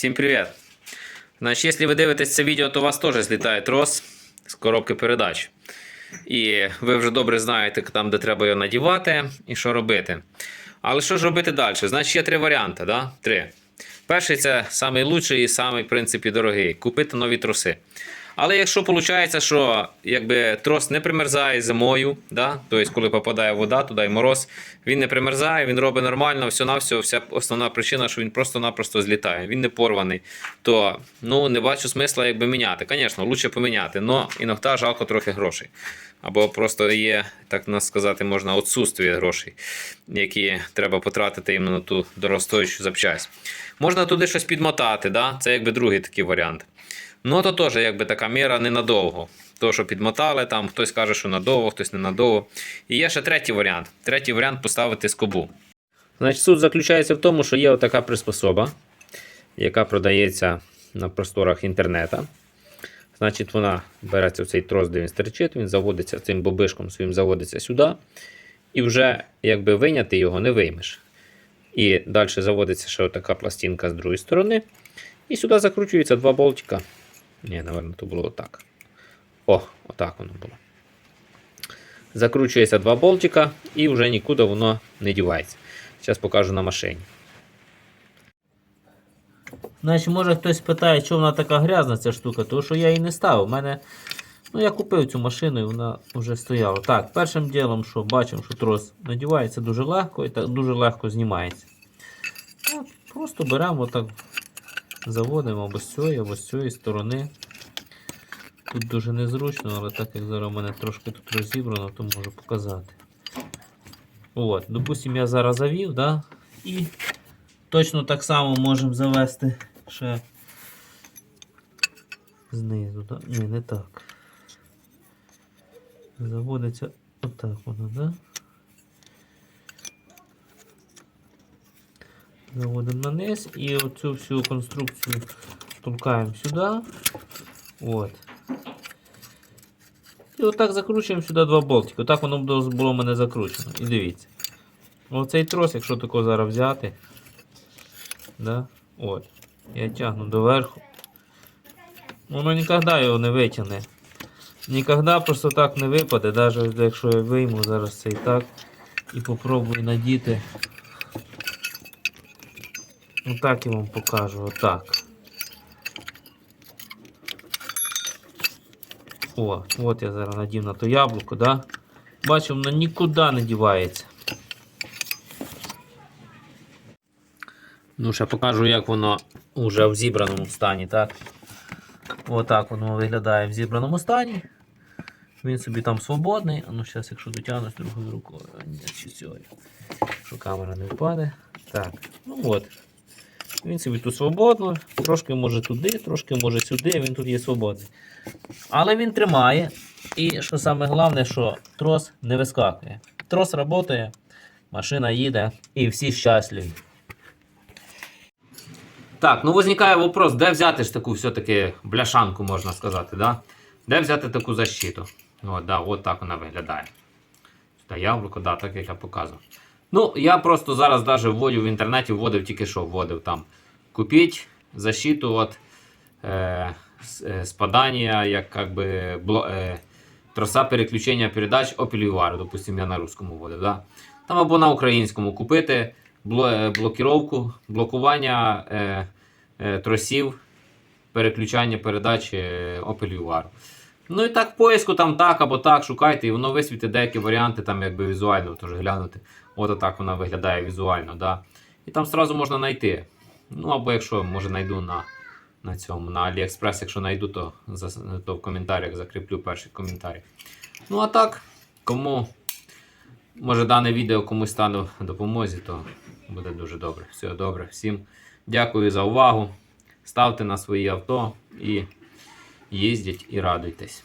Всім привіт! Значить, якщо ви дивитесь це відео, то у вас теж злітає трос з коробки передач. І ви вже добре знаєте, там, де треба його надівати і що робити. Але що ж робити далі? Значить, є три варіанти. Да? Три. Перший це найкращий і самий, в принципі, дорогий купити нові троси. Але якщо виходить, що якби трос не примерзає зимою, да? тобто, коли попадає вода, туди і мороз, він не примерзає, він робить нормально, все на все, вся основна причина, що він просто-напросто злітає, він не порваний, то ну, не бачу смисла якби міняти. Звісно, краще поміняти, але іноді жалко трохи грошей. Або просто є, так нас сказати, можна відсутствие грошей, які треба потратити іменно на ту дорогостоючу запчасть. Можна туди щось підмотати, да? це якби другий такий варіант. Ну, то теж якби така міра ненадовго. То, що підмотали, там хтось каже, що надовго, хтось ненадовго. І є ще третій варіант. Третій варіант поставити скобу. Значить, суть заключається в тому, що є отака приспособа, яка продається на просторах інтернету. Значить, вона береться в цей трос, де він стерчить, він заводиться цим бобишком своїм заводиться сюди. І вже якби виняти його не виймеш. І далі заводиться ще така пластинка з другої сторони. І сюди закручується два болтика. Ні, напевно, то було отак. О, отак воно було. Закручується два болтика і вже нікуди воно не дівається. Зараз покажу на машині. Значить, може хтось питає, чому вона така грязна, ця штука, тому що я її не ставив. У мене, ну я купив цю машину і вона вже стояла. Так, першим ділом, що бачимо, що трос надівається дуже легко і так дуже легко знімається. От, просто беремо отак, заводимо або з цієї, або з цієї сторони. Тут дуже незручно, але так як зараз у мене трошки тут розібрано, то можу показати. От, допустимо, я зараз завів, да? і Точно так само можемо завести ще знизу. Да? Ні, не так. Заводиться отак воно, да? Заводимо на низ і оцю всю конструкцію толкаємо сюди. От. І отак закручуємо сюди два болтики. Отак воно було в мене закручено. І дивіться. Оцей трос, якщо тако зараз взяти. Да? От. Я тягну доверху. Воно ніколи його не витягне. Ніколи просто так не випаде, навіть якщо я вийму зараз цей так і попробую надіти. Отак я вам покажу, отак. О, от я зараз надів на то яблуко, да? Бачу, воно нікуди не дівається. Ну, ще покажу, як воно вже в зібраному стані. так? Отак воно виглядає в зібраному стані. Він собі там свободний. Ну зараз, якщо дотягнусь другою рукою, ні, чи цією. Що камера не впаде. Так, ну от. Він собі тут свободно, трошки може туди, трошки може сюди, він тут є свободний. Але він тримає. І що саме головне, що трос не вискакує. Трос працює, машина їде і всі щасливі. Так, ну виникає вопрос, де взяти ж таку все-таки бляшанку, можна сказати, да? Де взяти таку защиту? От, да, от так вона виглядає. Сюди яблуко, да, так як я показував. Ну, я просто зараз навіть вводив в інтернеті, вводив тільки що вводив там. Купіть защиту от е, е, спадання, як как би, бло, е, троса переключення передач Opel Vivaro, я на русскому вводив. Да? Там або на українському купити е, блокіровку, блокування е, е, тросів, переключання передач е. Ну і так в поиску там так або так шукайте, і воно висвітить деякі варіанти, там якби візуально теж глянути. От так вона виглядає візуально. Да? І там одразу можна знайти. Ну або якщо може знайду на, на цьому, на AliExpress, якщо знайду, то, то в коментарях закріплю перший коментар. Ну а так, кому може дане відео комусь стане в допомозі, то буде дуже добре. Все добре. Всім дякую за увагу. Ставте на свої авто і їздіть і радуйтесь.